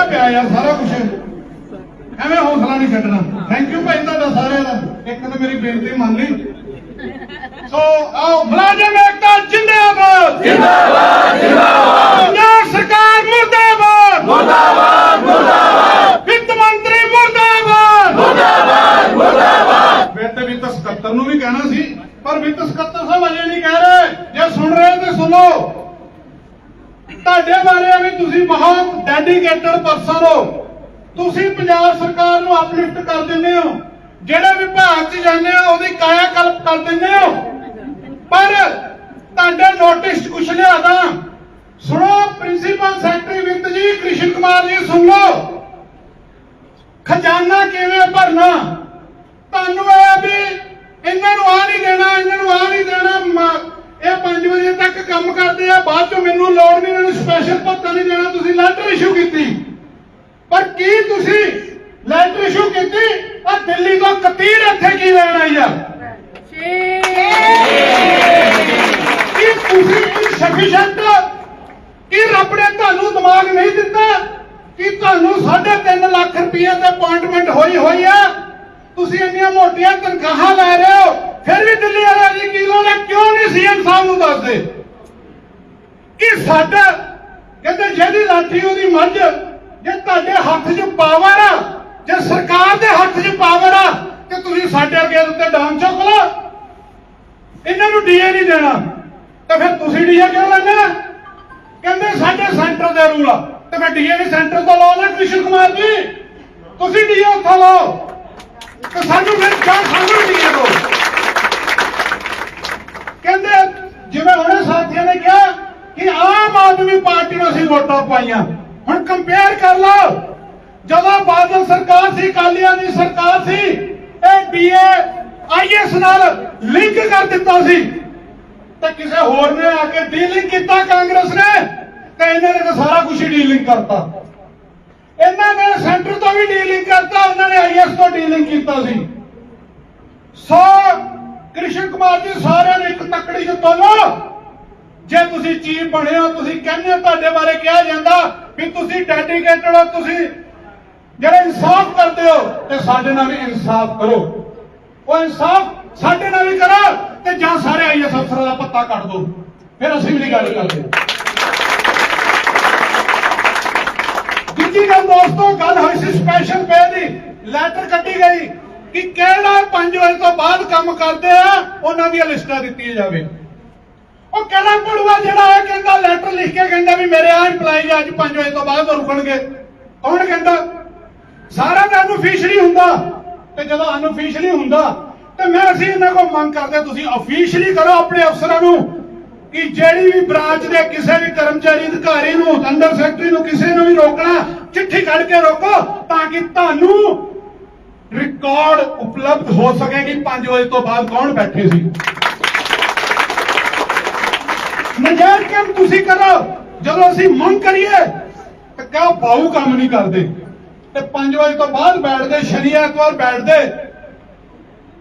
ਖੁੱਲਿਆ ਪਿਆ ਯਾਰ ਸਾਰਾ ਕੁਝ ਐਵੇਂ ਹੌਸਲਾ ਨਹੀਂ ਛੱਡਣਾ। ਥੈਂਕ ਯੂ ਭਾਈ ਤੁਹਾਡਾ ਸਾਰਿਆਂ ਦਾ। ਇੱਕ ਨੇ ਮੇਰੀ ਬੇਨਤੀ ਮੰਨ ਲਈ। ਸੋ ਆਓ ਮੁਲਾਜ਼ਮ ਏਕਤਾ ਜਿੰਦਾਬਾਦ। ਜਿੰਦਾਬਾਦ ਜਿੰਦਾਬਾਦ। ਪੰਜਾਬ ਸਰਕਾਰ ਮੁਰਦਾਬਾਦ। ਮੁਰਦਾਬਾਦ ਮੁਰਦਾਬਾਦ। ਵਿੱਤ ਮੰਤਰੀ ਮੁਰਦਾਬਾਦ। ਮੁਰਦਾਬਾਦ ਮੁਰਦਾਬਾਦ। ਮੈਂ ਤੇ ਵਿੱਤ ਸਕੱਤਰ ਨੂੰ ਵੀ ਕਹਿਣਾ ਸੀ ਪਰ ਵਿੱਤ ਸਕੱਤਰ ਸਾਹਿਬ ਅਜੇ ਨਹੀਂ ਕਹਿ ਰਹੇ। ਜੇ ਸੁਣ ਰਹੇ ਤੇ ਸੁਣੋ। ਤੁਹਾਡੇ ਬਾਰੇ ਵੀ ਤੁਸੀਂ ਬਹੁਤ ਡੈਡੀਕੇਟਡ ਪਰਸਨ ਹੋ। ਤੁਸੀਂ ਪੰਜਾਬ ਸਰਕਾਰ ਨੂੰ ਅਪਲਿਫਟ ਕਰ ਦਿੰਦੇ ਹੋ। ਜਿਹੜੇ ਵਿਭਾਗ 'ਚ ਜਾਂਦੇ ਹੋ, ਉਹਦੀ ਕਾਇਆ ਕਰ ਦਿੰਦੇ ਹੋ। ਪਰ ਤੁਹਾਡੇ ਨੋਟਿਸ ਕੁਛ ਲਿਆਦਾ। ਸੁਣੋ ਪ੍ਰਿੰਸੀਪਲ ਸੈਕਟਰੀ ਵਿੱਤ ਜੀ, ਕ੍ਰਿਸ਼ਨ ਕੁਮਾਰ ਜੀ, ਸੁਣ ਲਓ ਖਜ਼ਾਨਾ ਕਿਵੇਂ ਭਰਨਾ ਤੁਹਾਨੂੰ ਇਹ ਵੀ ਇਹਨਾਂ ਨੂੰ ਆ ਨਹੀਂ ਦੇਣਾ ਇਹਨਾਂ ਨੂੰ ਆ ਨਹੀਂ ਦੇਣਾ ਮ- ਇਹ 5 ਵਜੇ ਤੱਕ ਕੰਮ ਕਰਦੇ ਆ ਬਾਅਦ ਚੋਂ ਮੈਨੂੰ ਲੋੜ ਨਹੀਂ ਇਹਨਾਂ ਨੂੰ ਸਪੈਸ਼ਲ ਭੱਤਾ ਨਹੀਂ ਦੇਣਾ ਤੁਸੀਂ ਲੈਟਰ ਇਸ਼ੂ ਕੀਤੀ ਪਰ ਕੀ ਤੁਸੀਂ ਲੈਟਰ ਇਸ਼ੂ ਕੀਤੀ ਆ ਦਿੱਲੀ ਤੋਂ ਕਤੀਰ ਇੱਥੇ ਕੀ ਲੈਣ ਆਈ ਆ ਕੀ ਤੁਸੀਂ ਇਨਸਫੀਸ਼ੀਐਂਟ ਕੀ ਰੱਬ ਨੇ ਤੁਹਾਨੂੰ ਦਿਮਾਗ ਨਹੀਂ ਦਿੱਤਾ ਕਿ ਤੁਹਾਨੂੰ 3.5 ਲੱਖ ਰੁਪਏ ਤੇ ਅਪਾਇੰਟਮੈਂਟ ਹੋਈ ਹੋਈ ਆ ਤੁਸੀਂ ਇੰਨੀਆਂ ਮੋਟੀਆਂ ਤਨਖਾਹਾਂ ਲੈ ਰਹੇ ਹੋ? ਫਿਰ ਵੀ ਦਿੱਲੀ ਵਾਲਿਆਂ ਦੀ ਕੀ ਕਿਉਂ ਨਹੀਂ ਸੀਐਮ ਸਾਹਿਬ ਨੂੰ ਦੱਸਦੇ? ਕਿ ਸਾਡਾ ਕਹਿੰਦੇ ਜਿਹਦੀ ਲਾਠੀ ਉਹਦੀ ਮੱਝ, ਜੇ ਤੁਹਾਡੇ ਹੱਥ 'ਚ ਪਾਵਰ ਆ, ਜੇ ਸਰਕਾਰ ਦੇ ਹੱਥ 'ਚ ਪਾਵਰ ਆ, ਤੇ ਤੁਸੀਂ ਸਾਡੇ ਅੱਗੇ ਉੱਤੇ ਡਾਂਗ ਚੁੱਕ ਲਓ। ਇਹਨਾਂ ਨੂੰ ਡੀਏ ਨਹੀਂ ਦੇਣਾ। ਤੇ ਫਿਰ ਤੁਸੀਂ ਡੀਏ ਕਿਉਂ ਲੈਂਦੇ ਆ ਕਹਿੰਦੇ ਸਾਡੇ ਸੈਂਟਰ ਦੇ ਰੂਲ ਆ। ਤੇ ਮੈਂ ਡੀਏ ਵੀ ਸੈਂਟਰ ਤੋਂ ਲਾਉਣਾ ਕ੍ਰਿਸ਼ਨ ਕੁਮਾਰ ਜੀ। ਤੁਸੀਂ ਡੀਏ ਉੱਥੋਂ ਲਾਓ। ਤੇ ਸਾਨੂੰ ਫਿਰ ਕਿਉਂ ਸਾਨੂੰ ਡੀਏ ਦਿਓ। ਕਹਿੰਦੇ, ਜਿਵੇਂ ਹੁਣੇ ਸਾਥੀਆਂ ਨੇ ਕਿਹਾ ਕਿ ਆਮ ਆਦਮੀ ਪਾਰਟੀ ਨੂੰ ਅਸੀਂ ਵੋਟਾਂ ਪਾਈਆਂ। ਹੁਣ ਕੰਪੇਅਰ ਕਰ ਲਓ। ਜਦੋਂ ਬਾਦਲ ਸਰਕਾਰ ਸੀ ਕਾਲੀਆਂ ਦੀ ਸਰਕਾਰ ਸੀ, ਇਹ ਡੀਏ ਆਈਐਸ ਨਾਲ ਲਿੰਕ ਕਰ ਦਿੱਤਾ ਸੀ। ਤੇ ਕਿਸੇ ਹੋਰ ਨੇ ਆ ਕੇ ਡੀਲਿੰਗ ਕੀਤਾ ਕਾਂਗਰਸ ਨੇ, ਤੇ ਇਹਨਾਂ ਨੇ ਤਾਂ ਸਾਰਾ ਕੁਝ ਹੀ ਡੀਲਿੰਗ ਕਰਤਾ। ਇਹਨਾਂ ਨੇ ਸੈਂਟਰ ਤੋਂ ਵੀ ਡੀਲਿੰਗ ਕਰਤਾ ਉਹਨਾਂ ਨੇ ਆਈਐਸ ਤੋਂ ਡੀਲਿੰਗ ਕੀਤਾ ਸੀ। ਸੋ ਕ੍ਰਿਸ਼ਨ ਕੁਮਾਰ ਜੀ ਸਾਰਿਆਂ ਨੂੰ ਇੱਕ ਤੱਕੜੀ 'ਚ ਤੋਲੋ। ਜੇ ਤੁਸੀਂ ਚੀਫ ਬਣੇ ਹੋ, ਤੁਸੀਂ ਕਹਿੰਦੇ ਹੋ ਤੁਹਾਡੇ ਬਾਰੇ ਕਿਹਾ ਜਾਂਦਾ ਵੀ ਤੁਸੀਂ ਡੈਡੀਕੇਟਡ ਹੋ, ਤੁਸੀਂ ਜਿਹੜੇ ਇਨਸਾਫ ਕਰਦੇ ਹੋ, ਤੇ ਸਾਡੇ ਨਾਲ ਵੀ ਇਨਸਾਫ ਕਰੋ। ਉਹ ਇਨਸਾਫ ਸਾਡੇ ਨਾਲ ਵੀ ਕਰੋ ਤੇ ਜਾਂ ਸਾਰੇ ਆਈਐਸ ਅਫਸਰਾਂ ਦਾ ਪੱਤਾ ਕੱਢ ਦਿਓ। ਫਿਰ ਅਸੀਂ ਵੀ ਗੱਲ ਕਰਦੇ। ਦੂਜੀ ਗੱਲ ਦੋਸਤੋ, ਗੱਲ ਹੋਈ ਸੀ ਸਪੈਸ਼ਲ ਪੇ ਦੀ। ਲੈਟਰ ਕੱਢੀ ਗਈ ਕਿ ਕਿਹੜਾ 5 ਵਜੇ ਤੋਂ ਬਾਅਦ ਕੰਮ ਕਰਦੇ ਆ, ਉਹਨਾਂ ਦੀਆਂ ਲਿਸਟਾਂ ਦਿੱਤੀਆਂ ਜਾਵੇ। ਉਹ ਕਿਹੜਾ ਪੜੂਆ ਜਿਹੜਾ ਇਹ ਕਹਿੰਦਾ, ਲੈਟਰ ਲਿਖ ਕੇ ਕਹਿੰਦਾ ਵੀ ਮੇਰੇ ਆ EMPLOYEE ਅੱਜ 5 ਵਜੇ ਤੋਂ ਬਾਅਦ ਰੁਕਣਗੇ। ਕੌਣ ਕਹਿੰਦਾ? ਸਾਰਾ ਤਾਂ ਅਨਫੀਸ਼ਲੀ ਹੁੰਦਾ। ਤੇ ਜਦੋਂ ਅਨਫੀਸ਼ਲੀ ਹੁੰਦਾ, ਤੇ ਮੈਂ ਅਸੀਂ ਇਹਨਾਂ ਕੋਲ ਮੰਗ ਕਰਦੇ ਤੁਸੀਂ ਅਫੀਸ਼ਲੀ ਕਰੋ ਆਪਣੇ ਅਫਸਰਾਂ ਨੂੰ, ਕਿ ਜਿਹੜੀ ਵੀ ਬ੍ਰਾਂਚ ਦੇ ਕਿਸੇ ਵੀ ਕਰਮਚਾਰੀ ਅਧਿਕਾਰੀ ਨੂੰ ਅੰਡਰ ਸੈਕਟਰੀ ਨੂੰ ਕਿਸੇ ਨੂੰ ਵੀ ਰੋਕਣਾ, ਚਿੱਠੀ ਕੱਢ ਕੇ ਰੋਕੋ, ਤਾਂ ਕਿ ਤੁਹਾਨੂੰ ਰਿਕਾਰਡ ਉਪਲਬਧ ਹੋ ਸਕੇ ਕਿ 5 ਵਜੇ ਤੋਂ ਬਾਅਦ ਕੌਣ ਬੈਠੇ ਸੀ? ਨਜਾਇਜ਼ ਕੰਮ ਤੁਸੀਂ ਕਰੋ। ਜਦੋਂ ਅਸੀਂ ਮੰਗ ਕਰੀਏ, ਤੇ ਕਹੋ ਬਾਹੂ ਕੰਮ ਨਹੀਂ ਕਰਦੇ। ਤੇ 5 ਵਜੇ ਤੋਂ ਬਾਅਦ ਬੈਠਦੇ, ਸ਼ਨੀ ਐਤਵਾਰ ਬੈਠਦੇ।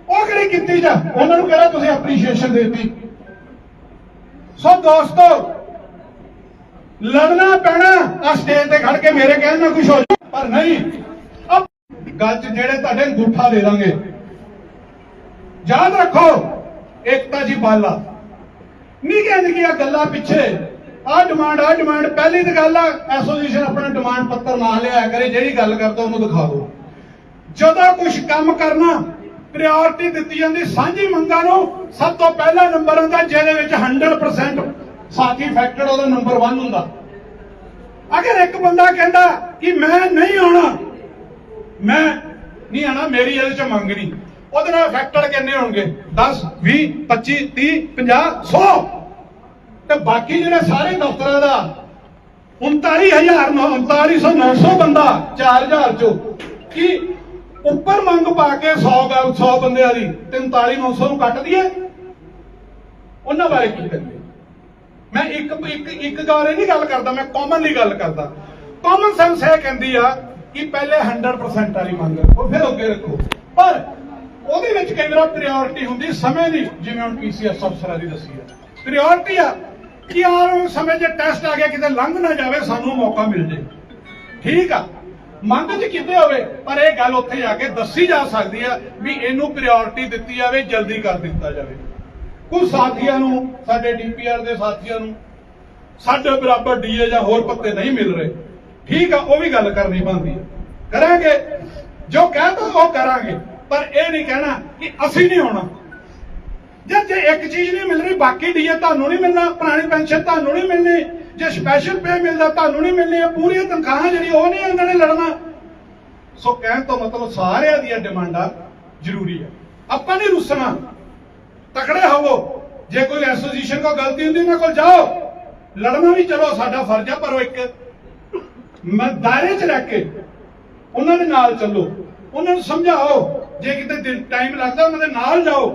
ਉਹ ਕਿਹੜੀ ਕੀਤੀ ਜਾ? ਉਹਨਾਂ ਨੂੰ ਕਹਿੰਦਾ ਤੁਸੀਂ ਐਪਰੀਸ਼ੀਏਸ਼ਨ ਦੇਤੀ। ਸੋ ਦੋਸਤੋ, ਲੜਨਾ ਪੈਣਾ ਆ ਸਟੇਜ ਤੇ ਖੜ ਕੇ ਮੇਰੇ ਕਹਿਣ ਨਾਲ ਕੁਝ ਹੋ ਜਾਊ ਪਰ ਨਹੀਂ ਗੱਲ 'ਚ ਜਿਹੜੇ ਤੁਹਾਡੇ ਅੰਗੂਠਾ ਦੇ ਦਾਂਗੇ। ਯਾਦ ਰੱਖੋ, ਏਕਤਾ ਜੀ ਬਾਲਾ। ਨਿੱਕੀਆਂ ਨਿੱਕੀਆਂ ਗੱਲਾਂ ਪਿੱਛੇ, ਆਹ ਡਿਮਾਂਡ ਆਹ ਡਿਮਾਂਡ ਪਹਿਲੀ ਤਾਂ ਗੱਲ ਆ ਐਸੋਸੀਏਸ਼ਨ ਆਪਣਾ ਡਿਮਾਂਡ ਪੱਤਰ ਨਾ ਲਿਆ ਕਰੇ, ਜਿਹੜੀ ਗੱਲ ਕਰਦਾ ਉਹਨੂੰ ਦਿਖਾ ਦਿਓ। ਜਦੋਂ ਕੁਝ ਕੰਮ ਕਰਨਾ ਪ੍ਰਾਇੋਰਟੀ ਦਿੱਤੀ ਜਾਂਦੀ, ਸਾਂਝੀ ਮੰਗਾਂ ਨੂੰ ਸਭ ਤੋਂ ਪਹਿਲਾ ਨੰਬਰ ਹੁੰਦਾ, ਜਿਹਦੇ ਵਿੱਚ 100% ਸਾਥੀ ਫੈਕਟਰ ਉਹਦਾ ਨੰਬਰ 1 ਹੁੰਦਾ। ਅਗਰ ਇੱਕ ਬੰਦਾ ਕਹਿੰਦਾ ਕਿ ਮੈਂ ਨਹੀਂ ਆਉਣਾ ਮੈਂ ਨਹੀਂ ਆਣਾ, ਮੇਰੀ ਇਹਦੇ ਚ ਮੰਗ ਨਹੀਂ। ਉਹਦੇ ਨਾਲ ਫੈਕਟਰ ਕਿੰਨੇ ਹੋਣਗੇ? 10 20 25 30 50 100 ਤੇ ਬਾਕੀ ਜਿਹੜੇ ਸਾਰੇ ਦਫ਼ਤਰਾਂ ਦਾ 39000 3900 900 ਬੰਦਾ 4000 ਚੋਂ, ਕੀ ਉੱਪਰ ਮੰਗ ਪਾ ਕੇ 100 ਗੱਲ 100 ਬੰਦਿਆਂ ਦੀ 39900 ਨੂੰ ਕੱਟ ਦਈਏ? ਉਹਨਾਂ ਬਾਰੇ ਕੀ ਕਰੀਏ? ਮੈਂ ਇੱਕ ਇੱਕ ਇੱਕ ਗਾਰੇ ਨਹੀਂ ਗੱਲ ਕਰਦਾ, ਮੈਂ ਕਾਮਨਲੀ ਗੱਲ ਕਰਦਾ। ਕਾਮਨ ਸੈਂਸ ਇਹ ਕਹਿੰਦੀ ਆ ਕਿ ਪਹਿਲੇ 100% ਵਾਲੀ ਮੰਗ ਰੱਖੋ, ਫਿਰ ਅੱਗੇ ਰੱਖੋ। ਪਰ ਉਹਦੇ ਵਿੱਚ ਕਈ ਪ੍ਰਾਇੋਰਟੀ ਹੁੰਦੀ, ਸਮੇਂ ਦੀ, ਜਿਵੇਂ ਹੁਣ ਪੀਸੀਐਸ ਅਫਸਰਾਂ ਦੀ ਦੱਸੀ ਆ। ਪ੍ਰਾਇੋਰਟੀ ਆ ਕਿ ਯਾਰ ਸਮੇਂ ਜੇ ਟੈਸਟ ਆ ਗਿਆ, ਕਿਤੇ ਲੰਘ ਨਾ ਜਾਵੇ, ਸਾਨੂੰ ਮੌਕਾ ਮਿਲ ਜੇ। ਠੀਕ ਆ। ਮੰਗ ਚ ਕਿਤੇ ਹੋਵੇ, ਪਰ ਇਹ ਗੱਲ ਉੱਥੇ ਜਾ ਕੇ ਦੱਸੀ ਜਾ ਸਕਦੀ ਆ ਵੀ ਇਹਨੂੰ ਪ੍ਰਾਇੋਰਟੀ ਦਿੱਤੀ ਜਾਵੇ, ਜਲਦੀ ਕਰ ਦਿੱਤਾ ਜਾਵੇ। ਕੁਝ ਸਾਥੀਆਂ ਨੂੰ, ਸਾਡੇ ਡੀਪੀਆਰ ਦੇ ਸਾਥੀਆਂ ਨੂੰ, ਸਾਡੇ ਬਰਾਬਰ ਡੀਏ ਜਾਂ ਹੋਰ ਪੱਤੇ ਨਹੀਂ ਮਿਲ ਰਹੇ। ਠੀਕ ਆ, ਉਹ ਵੀ ਗੱਲ ਕਰਨੀ ਬਣਦੀ ਹੈ ਕਰਾਂਗੇ, ਜੋ ਕਹਿੰਦਾ ਉਹ ਕਰਾਂਗੇ, ਪਰ ਇਹ ਨਹੀਂ ਕਹਿਣਾ ਕਿ ਅਸੀਂ ਨਹੀਂ ਹੋਣਾ। ਜੇ ਜੇ ਇੱਕ ਚੀਜ਼ ਨਹੀਂ ਮਿਲ ਰਹੀ ਬਾਕੀ ਡੀਏ ਤੁਹਾਨੂੰ ਨਹੀਂ ਮਿਲਣਾ, ਪੁਰਾਣੀ ਪੈਨਸ਼ਨ ਤੁਹਾਨੂੰ ਨਹੀਂ ਮਿਲਣੀ, ਜੇ ਸਪੈਸ਼ਲ ਪੇ ਮਿਲਦਾ ਤੁਹਾਨੂੰ ਨਹੀਂ ਮਿਲਣੀ, ਇਹ ਪੂਰੀਆਂ ਤਨਖਾਹਾਂ ਜਿਹੜੀ ਉਹ ਨਹੀਂ ਇਹਨਾਂ ਨੇ ਲੜਨਾ। ਸੋ ਕਹਿਣ ਤੋਂ ਮਤਲਬ ਸਾਰਿਆਂ ਦੀਆਂ ਡਿਮਾਂਡਾਂ ਜ਼ਰੂਰੀ ਹੈ ਆਪਾਂ ਨਹੀਂ ਰੁੱਸਣਾ। ਤਕੜੇ ਹੋਵੋ। ਜੇ ਕੋਈ ਐਸੋਸੀਏਸ਼ਨ ਕੋ ਗਲਤੀ ਹੁੰਦੀ, ਉਹਨਾਂ ਕੋਲ ਜਾਓ। ਲੜਨਾ ਵੀ ਚਲੋ, ਸਾਡਾ ਫਰਜ਼ ਆ, ਪਰ ਉਹ ਇੱਕ ਮੈਂ ਦਾਇਰੇ 'ਚ ਰਹਿ ਕੇ ਉਹਨਾਂ ਦੇ ਨਾਲ ਚੱਲੋ। ਉਹਨਾਂ ਨੂੰ ਸਮਝਾਓ, ਜੇ ਕਿਤੇ ਦਿਨ ਟਾਈਮ ਲੱਗਦਾ ਉਹਨਾਂ ਦੇ ਨਾਲ ਜਾਓ।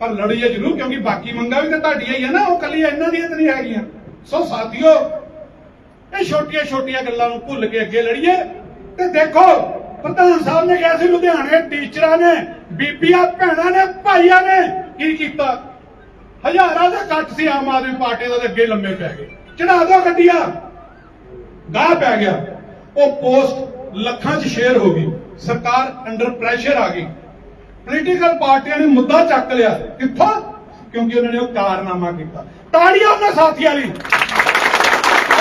ਪਰ ਲੜੀਏ ਜ਼ਰੂਰ, ਕਿਉਂਕਿ ਬਾਕੀ ਮੰਗਾਂ ਵੀ ਤਾਂ ਤੁਹਾਡੀਆਂ ਹੀ ਆ ਨਾ, ਉਹ ਕੱਲੀ ਇਹਨਾਂ ਦੀਆਂ ਤਾਂ ਨਹੀਂ ਹੈਗੀਆਂ। ਸੋ ਸਾਥੀਓ, ਇਹ ਛੋਟੀਆਂ ਛੋਟੀਆਂ ਗੱਲਾਂ ਨੂੰ ਭੁੱਲ ਕੇ ਅੱਗੇ ਲੜੀਏ। ਤੇ ਦੇਖੋ, ਪ੍ਰਧਾਨ ਸਾਹਿਬ ਨੇ ਕਿਹਾ ਸੀ, ਲੁਧਿਆਣੇ ਟੀਚਰਾਂ ਨੇ, ਬੀਬੀਆਂ ਭੈਣਾਂ ਨੇ, ਭਾਈਆਂ ਨੇ ਕੀ ਕੀਤਾ? ਹਜ਼ਾਰਾਂ ਦਾ ਇਕੱਠ ਸੀ ਆਮ ਆਦਮੀ ਪਾਰਟੀ ਦਾ ਤੇ ਅੱਗੇ ਲੰਮੇ ਪੈ ਗਏ। ਚੜਾ ਦੋ ਗੱਡੀਆਂ। ਗਾਹ ਪੈ ਗਿਆ। ਉਹ ਪੋਸਟ ਲੱਖਾਂ 'ਚ ਸ਼ੇਅਰ ਹੋ ਗਈ। ਸਰਕਾਰ ਅੰਡਰ ਪ੍ਰੈਸ਼ਰ ਆ ਗਈ। ਪੋਲੀਟੀਕਲ ਪਾਰਟੀਆਂ ਨੇ ਮੁੱਦਾ ਚੱਕ ਲਿਆ। ਕਿੱਥੋਂ? ਕਿਉਂਕਿ ਉਹਨਾਂ ਨੇ ਉਹ ਕਾਰਨਾਮਾ ਕੀਤਾ। ਤਾੜੀਆਂ ਉਹਨਾਂ ਸਾਥੀਆਂ ਲਈ।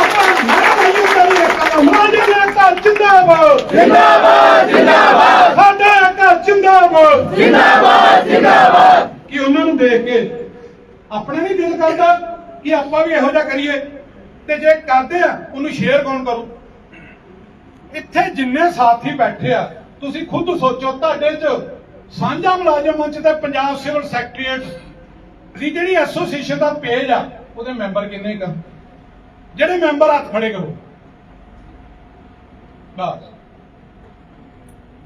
ਆਪਾਂ ਨਾਰਾ ਲਾਈਏ ਕਰੀਏ। ਕਮਰਾਜੇ ਦੇ ਘਰ ਜਿੰਦਾਬਾਦ। ਜਿੰਦਾਬਾਦ ਜਿੰਦਾਬਾਦ। ਸਾਡੇ ਘਰ ਜਿੰਦਾਬਾਦ। ਜਿੰਦਾਬਾਦ ਜਿੰਦਾਬਾਦ। ਕਿ ਉਹਨਾਂ ਨੂੰ ਦੇਖ ਕੇ ਆਪਣੇ ਨਹੀਂ ਦਿਲ ਕਰਦਾ ਕਿ ਆਪਾਂ ਵੀ ਇਹੋ ਜਿਹਾ ਕਰੀਏ। ਤੇ ਜੇ ਕਰਦੇ ਆ, ਉਹਨੂੰ ਸ਼ੇਅਰ ਕੌਣ ਕਰੂ? ਇੱਥੇ ਜਿੰਨੇ ਸਾਥੀ ਬੈਠੇ ਆ, ਤੁਸੀਂ ਖੁਦ ਸੋਚੋ, ਤੁਹਾਡੇ 'ਚ ਸਾਂਝਾ ਮੁਲਾਜ਼ਮ ਮੰਚ ਤੇ ਪੰਜਾਬ ਸਿਵਲ ਸੈਕਟਰੀਏਟ ਦੀ ਜਿਹੜੀ ਐਸੋਸੀਏਸ਼ਨ ਦਾ ਪੇਜ ਆ, ਉਹਦੇ ਮੈਂਬਰ ਕਿੰਨੇ ਕ ਜਿਹੜੇ ਮੈਂਬਰ ਹੱਥ ਖੜੇ ਕਰੋ। ਬਸ।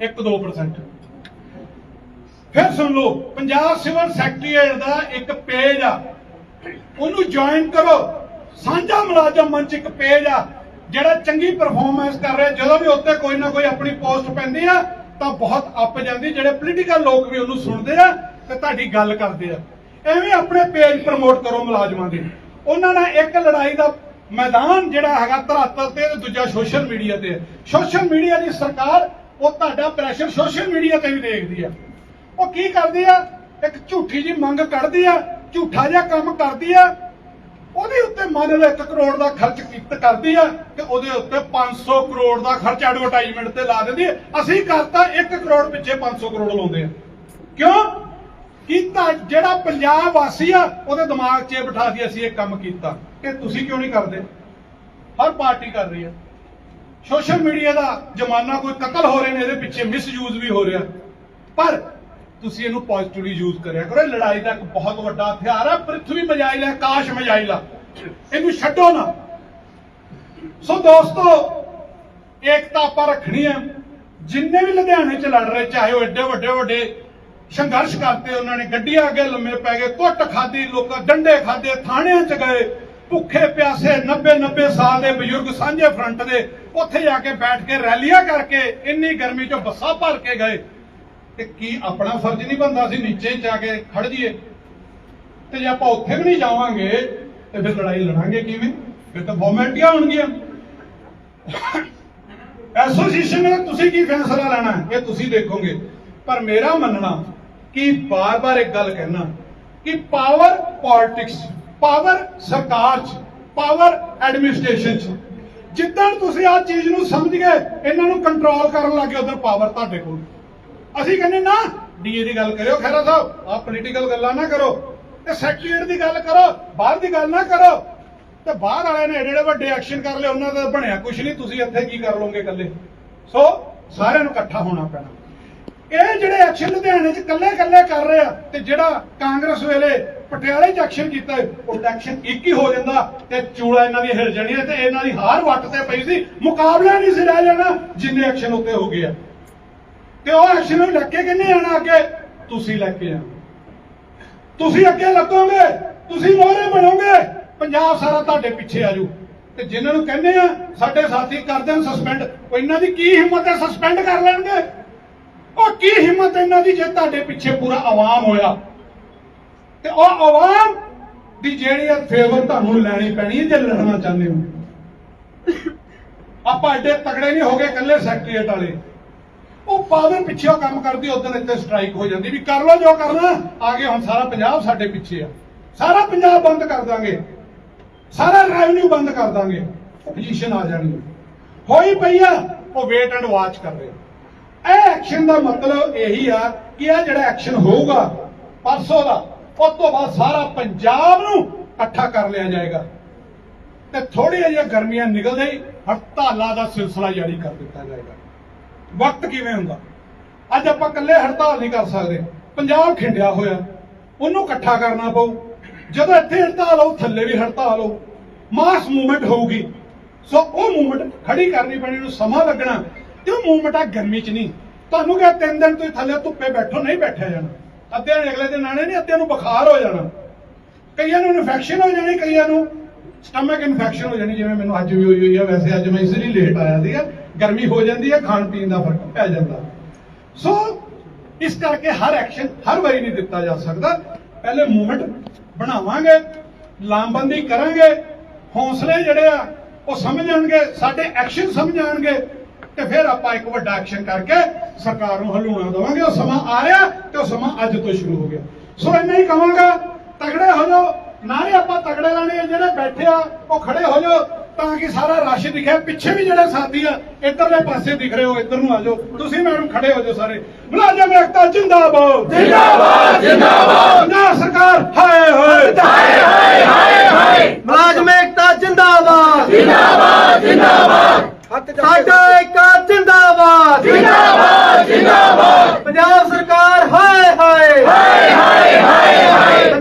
1-2% ਫਿਰ ਸੁਣ ਲਓ, ਪੰਜਾਬ ਸਿਵਲ ਸੈਕਟਰੀਏਟ ਦਾ ਇੱਕ ਪੇਜ ਆ, ਉਹਨੂੰ ਜੁਆਇਨ ਕਰੋ। ਸਾਂਝਾ ਮੁਲਾਜ਼ਮ ਮੰਚ ਇੱਕ ਪੇਜ ਆ, ਜਿਹੜਾ ਚੰਗੀ ਪਰਫਾਰਮੈਂਸ ਕਰ ਰਿਹਾ। ਜਦੋਂ ਵੀ ਉੱਤੇ ਕੋਈ ਨਾ ਕੋਈ ਆਪਣੀ ਪੋਸਟ ਪੈਂਦੀ ਆ, ਤਾਂ ਬਹੁਤ ਅੱਪ ਜਾਂਦੀ। ਜਿਹੜੇ ਪੋਲੀਟੀਕਲ ਲੋਕ ਵੀ ਉਹਨੂੰ ਸੁਣਦੇ ਆ, ਤੇ ਤੁਹਾਡੀ ਗੱਲ ਕਰਦੇ ਆ। ਐਵੇਂ ਆਪਣੇ ਪੇਜ ਪ੍ਰਮੋਟ ਕਰੋ ਮੁਲਾਜ਼ਮਾਂ ਦੇ। ਉਹਨਾਂ ਨਾਲ ਇੱਕ ਲੜਾਈ ਦਾ ਮੈਦਾਨ ਜਿਹੜਾ ਹੈਗਾ ਧਰਾਤਲ ਤੇ ਤੇ ਦੂਜਾ ਸੋਸ਼ਲ ਮੀਡੀਆ ਤੇ ਸੋਸ਼ਲ ਮੀਡੀਆ ਦੀ ਸਰਕਾਰ, ਉਹ ਤੁਹਾਡਾ ਪ੍ਰੈਸ਼ਰ ਸੋਸ਼ਲ ਮੀਡੀਆ ਤੇ ਵੀ ਦੇਖਦੀ ਆ। ਉਹ ਕੀ ਕਰਦੀ ਆ? ਇੱਕ ਝੂਠੀ ਜੀ ਮੰਗ ਕੱਢਦੀ ਆ, ਝੂਠਾ ਜਿਹਾ ਕੰਮ ਕਰਦੀ ਆ ਉਹਦੇ ਉੱਤੇ ਮੰਨ ਲਓ 1 ਕਰੋੜ ਦਾ ਖਰਚ ਕੀਤ ਕਰਦੀ ਆ ਤੇ ਉਹਦੇ ਉੱਤੇ 500 ਕਰੋੜ ਦਾ ਖਰਚ ਐਡਵਰਟਾਈਜ਼ਮੈਂਟ ਤੇ ਲਾ ਦਿੰਦੀ ਅਸੀਂ ਕਰਤਾ 1 ਕਰੋੜ ਪਿੱਛੇ 500 ਕਰੋੜ ਲਾਉਂਦੇ ਆ। ਕਿਉਂ? ਕੀਤਾ ਜਿਹੜਾ ਪੰਜਾਬ ਵਾਸੀ ਆ, ਉਹਦੇ ਦਿਮਾਗ 'ਚ ਇਹ ਬਿਠਾ ਦੀ ਅਸੀਂ ਇਹ ਕੰਮ ਕੀਤਾ ਕਿ ਤੁਸੀਂ ਕਿਉਂ ਨਹੀਂ ਕਰਦੇ? ਹਰ ਪਾਰਟੀ ਕਰ ਰਹੀ ਆ। ਸੋਸ਼ਲ ਮੀਡੀਆ ਦਾ ਜ਼ਮਾਨਾ ਕੋਈ ਕਤਲ ਹੋ ਰਹੇ ਨੇ, ਇਹਦੇ ਪਿੱਛੇ ਮਿਸਯੂਜ਼ ਵੀ ਹੋ ਰਿਹਾ। ਪਰ ਤੁਸੀਂ ਇਹਨੂੰ ਪੋਜ਼ਿਟਿਵਲੀ ਯੂਜ਼ ਕਰਿਆ ਕਰੋ। ਇਹ ਲੜਾਈ ਦਾ ਇੱਕ ਬਹੁਤ ਵੱਡਾ ਹਥਿਆਰ ਹੈ ਪ੍ਰਿਥਵੀ ਮਜਾਇਲ ਹੈ, ਆਕਾਸ਼ ਮਜਾਇਲ ਆ। ਇਹਨੂੰ ਛੱਡੋ ਨਾ। ਸੋ ਦੋਸਤੋ, ਏਕਤਾ ਆਪਾਂ ਰੱਖਣੀ ਹੈ ਜਿੰਨੇ ਵੀ ਲੁਧਿਆਣੇ ਚ ਲੜ ਰਹੇ, ਚਾਹੇ ਉਹ ਐਡੇ ਵੱਡੇ ਵੱਡੇ ਸੰਘਰਸ਼ ਕਰਤੇ ਉਹਨਾਂ ਨੇ, ਗੱਡੀਆਂ ਅੱਗੇ ਲੰਮੇ ਪੈ ਗਏ, ਕੁੱਟ ਖਾਦੀ ਲੋਕਾਂ ਡੰਡੇ ਖਾਦੇ ਥਾਣਿਆਂ ਚ ਗਏ, ਭੁੱਖੇ ਪਿਆਸੇ 90 90 ਸਾਲ ਦੇ ਬਜ਼ੁਰਗ ਸਾਂਝੇ ਫਰੰਟ ਦੇ, ਉੱਥੇ ਜਾ ਕੇ ਬੈਠ ਕੇ ਰੈਲੀਆਂ ਕਰਕੇ ਇੰਨੀ ਗਰਮੀ ਚ ਬੱਸਾਂ ਭਰ ਕੇ ਗਏ। ਤੇ ਕੀ ਆਪਣਾ ਫਰਜ਼ ਨਹੀਂ ਬੰਦਾ ਸੀ ਨੀਚੇ ਜਾ ਕੇ ਖੜ ਜਾਈਏ? ਤੇ ਜੇ ਆਪਾਂ ਉੱਥੇ ਵੀ ਨਹੀਂ ਜਾਵਾਂਗੇ, ਤੇ ਫਿਰ ਲੜਾਈ ਲੜਾਂਗੇ ਕਿਵੇਂ? ਫਿਰ ਤਾਂ ਫਾਰਮੈਲਟੀਆਂ ਹੋਣਗੀਆਂ। ਐਸੋਸੀਏਸ਼ਨ ਨੇ ਤੁਸੀਂ ਕੀ ਫੈਸਲਾ ਲੈਣਾ? ਇਹ ਤੁਸੀਂ ਦੇਖੋਗੇ। ਪਰ ਮੇਰਾ ਮੰਨਣਾ ਕਿ ਬਾਰ-ਬਾਰ ਇੱਕ ਗੱਲ ਕਹਿਣਾ ਕਿ ਪਾਵਰ ਪੋਲਿਟਿਕਸ ਪਾਵਰ ਸਰਕਾਰ 'ਚ ਪਾਵਰ ਐਡਮਿਨਿਸਟ੍ਰੇਸ਼ਨ 'ਚ, ਜਿੱਦਾਂ ਤੁਸੀਂ ਆਹ ਚੀਜ਼ ਨੂੰ ਸਮਝ ਗਏ, ਇਹਨਾਂ ਨੂੰ ਕੰਟਰੋਲ ਕਰਨ ਲੱਗੇ ਉਧਰ ਪਾਵਰ ਤੁਹਾਡੇ ਕੋਲ। ਅਸੀਂ ਕਹਿੰਦੇ ਨਾ ਡੀਏ ਦੀ ਗੱਲ ਕਰਿਓ ਖੈਰਾ ਸਾਹਿਬ, ਆਹ ਪੋਲੀਟੀਕਲ ਗੱਲਾਂ ਨਾ ਕਰੋ, ਤੇ ਸੈਕਟਰੀਏਟ ਦੀ ਗੱਲ ਕਰੋ, ਬਾਹਰ ਦੀ ਗੱਲ ਨਾ ਕਰੋ, ਤੇ ਬਾਹਰ ਵਾਲਿਆਂ ਨੇ ਜਿਹੜੇ ਵੱਡੇ ਐਕਸ਼ਨ ਕਰ ਲਏ, ਉਹਨਾਂ ਦਾ ਬਣਿਆ ਕੁਝ ਨਹੀਂ, ਤੁਸੀਂ ਇੱਥੇ ਕੀ ਕਰ ਲਓਗੇ ਇਕੱਲੇ? ਸੋ, ਸਾਰਿਆਂ ਨੂੰ ਇਕੱਠਾ ਹੋਣਾ ਪੈਣਾ। ਇਹ ਜਿਹੜੇ ਐਕਸ਼ਨ ਲੁਧਿਆਣੇ 'ਚ ਇਕੱਲੇ ਇਕੱਲੇ ਕਰ ਰਹੇ ਆ, ਤੇ ਜਿਹੜਾ ਕਾਂਗਰਸ ਵੇਲੇ ਪਟਿਆਲੇ 'ਚ ਐਕਸ਼ਨ ਕੀਤਾ ਉਹ ਐਕਸ਼ਨ ਇੱਕ ਹੀ ਹੋ ਜਾਂਦਾ, ਤੇ ਚੂੜਾ ਇਹਨਾਂ ਦੀ ਹਿਲ ਜਾਣੀ ਤੇ ਇਹਨਾਂ ਦੀ ਹਾਰ ਵੱਟ ਤੇ ਪਈ ਸੀ, ਮੁਕਾਬਲਾ ਨਹੀਂ ਸੀ ਰਹਿ ਜਾਣਾ, ਜਿੰਨੇ ਐਕਸ਼ਨ ਉੱਤੇ ਹੋ ਗਏ ਆ। ਤੇ ਉਹ ਐਕਸ਼ਨ ਨੂੰ ਲੈ ਕੇ ਕਿੰਨੇ ਆਣਾ ਅੱਗੇ? ਤੁਸੀਂ ਲੈ ਕੇ ਆਣਾ ਤੁਸੀਂ ਅੱਗੇ ਲੱਗੋਗੇ, ਤੁਸੀਂ ਮੋਹਰੇ ਬਣੋਗੇ। ਪੰਜਾਬ ਸਾਰਾ ਤੁਹਾਡੇ ਪਿੱਛੇ ਆਜੂ ਤੇ ਜਿਨ੍ਹਾਂ ਨੂੰ ਕਹਿੰਦੇ ਆ, ਸਾਡੇ ਸਾਥੀ ਕਰ ਦੇਣ ਸਸਪੈਂਡ ਉਹ ਇਹਨਾਂ ਦੀ ਕੀ ਹਿੰਮਤ ਹੈ ਸਸਪੈਂਡ ਕਰ ਲੈਣਗੇ? ਉਹ ਕੀ ਹਿੰਮਤ ਇਹਨਾਂ ਦੀ ਜੇ ਤੁਹਾਡੇ ਪਿੱਛੇ ਪੂਰਾ ਆਵਾਮ ਹੋਇਆ? ਤੇ ਉਹ ਆਵਾਮ ਦੀ ਜਿਹੜੀ ਆ ਫੇਵਰ ਤੁਹਾਨੂੰ ਲੈਣੀ ਪੈਣੀ ਹੈ ਜੇ ਲੜਨਾ ਚਾਹੁੰਦੇ ਹੋ। ਆਪਾਂ ਐਡੇ ਤਕੜੇ ਨਹੀਂ ਹੋਗੇ ਇਕੱਲੇ ਸੈਕਟਰੀਏਟ ਵਾਲੇ। ਉਹ ਪਾਵਰ ਪਿੱਛੇ ਉਹ ਕੰਮ ਕਰਦੀ ਉਦੋਂ ਇੱਥੇ ਸਟ੍ਰਾਈਕ ਹੋ ਜਾਂਦੀ ਵੀ ਕਰ ਲਓ ਜੋ ਕਰਨਾ, ਆਗੇ ਹੁਣ ਸਾਰਾ ਪੰਜਾਬ ਸਾਡੇ ਪਿੱਛੇ ਆ। ਸਾਰਾ ਪੰਜਾਬ ਬੰਦ ਕਰ ਦਾਂਗੇ। ਸਾਰਾ ਰੈਵਨਿਊ ਬੰਦ ਕਰ ਦਾਂਗੇ। ਪੋਜੀਸ਼ਨ ਆ ਜਾਣੀ ਹੋਈ ਪਈ ਆ, ਉਹ ਵੇਟ ਐਂਡ ਵਾਚ ਕਰ ਰਹੇ ਇਹ ਐਕਸ਼ਨ ਦਾ ਮਤਲਬ ਇਹੀ ਆ ਕਿ ਇਹ ਜਿਹੜਾ ਐਕਸ਼ਨ ਹੋਊਗਾ, ਪਰਸੋਂ ਦਾ, ਉਸ ਤੋਂ ਬਾਅਦ ਸਾਰਾ ਪੰਜਾਬ ਨੂੰ ਇਕੱਠਾ ਕਰ ਲਿਆ ਜਾਏਗਾ। ਤੇ ਥੋੜੀ ਜਿਹੀਆਂ ਗਰਮੀਆਂ ਨਿਕਲਦੇ ਹੀ ਹੜਤਾਲਾਂ ਦਾ ਸਿਲਸਿਲਾ ਜਾਰੀ ਕਰ ਦਿੱਤਾ ਜਾਏਗਾ। ਵਕਤ ਕਿਵੇਂ ਹੁੰਦਾ? ਅੱਜ ਆਪਾਂ ਇਕੱਲੇ ਹੜਤਾਲ ਨਹੀਂ ਕਰ ਸਕਦੇ। ਪੰਜਾਬ ਖਿੰਡਿਆ ਹੋਇਆ। ਉਹਨੂੰ ਇਕੱਠਾ ਕਰਨਾ ਪਊ। ਜਦੋਂ ਇੱਥੇ ਹੜਤਾਲ ਹੋ ਥੱਲੇ ਵੀ ਹੜਤਾਲ ਹੋਊ ਮਾਸ ਮੂਵਮੈਂਟ ਹੋਊਗੀ। ਸੋ ਉਹ ਮੂਵਮੈਂਟ ਖੜੀ ਕਰਨੀ ਪੈਣੀ ਨੂੰ ਸਮਾਂ ਲੱਗਣਾ। ਤੇ ਉਹ ਮੂਵਮੈਂਟ ਆ ਗਰਮੀ 'ਚ ਨਹੀਂ। ਤੁਹਾਨੂੰ ਕਿਹਾ ਤਿੰਨ ਦਿਨ ਤੁਸੀਂ ਥੱਲੇ ਧੁੱਪੇ ਬੈਠੋ, ਨਹੀਂ ਬੈਠਿਆ ਜਾਣਾ। ਅੱਧਿਆਂ ਨੇ ਅਗਲੇ ਦਿਨ ਆਣੇ ਨਹੀਂ, ਅੱਧਿਆਂ ਨੂੰ ਬੁਖਾਰ ਹੋ ਜਾਣਾ। ਕਈਆਂ ਨੂੰ ਇਨਫੈਕਸ਼ਨ ਹੋ ਜਾਣੀ, ਕਈਆਂ ਨੂੰ ਸਟਮਕ ਇਨਫੈਕਸ਼ਨ ਹੋ ਜਾਣੀ, ਜਿਵੇਂ ਮੈਨੂੰ ਅੱਜ ਵੀ ਹੋਈ ਹੋਈ ਆ, ਵੈਸੇ ਅੱਜ ਮੈਂ ਇਸ ਲਈ ਲੇਟ ਆਇਆ ਸੀਗਾ। ਗਰਮੀ ਹੋ ਜਾਂਦੀ ਹੈ, ਖਾਣ ਪੀਣ ਦਾ ਫ਼ਰਕ ਪੈ ਜਾਂਦਾ। ਸੋ ਇਸ ਕਰਕੇ ਹਰ ਐਕਸ਼ਨ ਹਰ ਵਾਰੀ ਨਹੀਂ ਦਿੱਤਾ ਜਾ ਸਕਦਾ। ਪਹਿਲੇ ਮੂਵਮੈਂਟ ਬਣਾਵਾਂਗੇ, ਲਾਮਬੰਦੀ ਕਰਾਂਗੇ, ਹੌਸਲੇ ਜਿਹੜੇ ਆ, ਉਹ ਸਮਝ ਸਾਡੇ ਐਕਸ਼ਨ ਸਮਝ ਆਣਗੇ ਤੇ ਫਿਰ ਆਪਾਂ ਇੱਕ ਵੱਡਾ ਐਕਸ਼ਨ ਕਰਕੇ ਸਰਕਾਰ ਨੂੰ ਹਲੂਣਾ ਦੇਵਾਂਗੇ। ਉਹ ਸਮਾਂ ਆ ਰਿਹਾ ਤੇ ਉਹ ਸਮਾਂ ਅੱਜ ਤੋਂ ਸ਼ੁਰੂ ਹੋ ਗਿਆ। ਸੋ ਇੰਨਾ ਹੀ ਕਹਾਂਗਾ ਤਗੜੇ ਹੋ ਜਾਓ। ਨਾਲੇ ਆਪਾਂ ਤਗੜੇ ਲਾਣੇ ਜਿਹੜੇ ਬੈਠੇ ਆ, ਉਹ ਖੜੇ ਹੋ ਜਾਓ। ਤਾਂ ਕਿ ਸਾਰਾ ਰਸ਼ ਦਿਖੇ। ਪਿੱਛੇ ਵੀ ਜਿਹੜੇ ਸਾਥੀ ਆ ਇੱਧਰਲੇ ਪਾਸੇ ਦਿਖ ਰਹੇ ਹੋ ਇੱਧਰ ਨੂੰ ਆ ਜਾਓ। ਤੁਸੀਂ ਮੈਡਮ ਖੜੇ ਹੋ ਜਾਓ ਸਾਰੇ। ਮੁਲਾਜ਼ਮ ਏਕਤਾ ਜਿੰਦਾਬਾਦ। ਜਿੰਦਾਬਾਦ ਜਿੰਦਾਬਾਦ। ਪੰਜਾਬ ਸਰਕਾਰ ਹਾਏ ਹੋਏ। ਹਾਏ ਹਾਏ ਹਾਏ ਹਾਏ। ਮੁਲਾਜ਼ਮ ਏਕਤਾ ਜਿੰਦਾਬਾਦ। ਜਿੰਦਾਬਾਦ ਜਿੰਦਾਬਾਦ। ਸਾਡਾ ਏਕਾ ਜਿੰਦਾਬਾਦ। ਜਿੰਦਾਬਾਦ ਜਿੰਦਾਬਾਦ। ਪੰਜਾਬ ਸਰਕਾਰ ਹਾਏ ਹਾਏ। ਹਾਏ ਹਾਏ ਹਾਏ ਹਾਏ।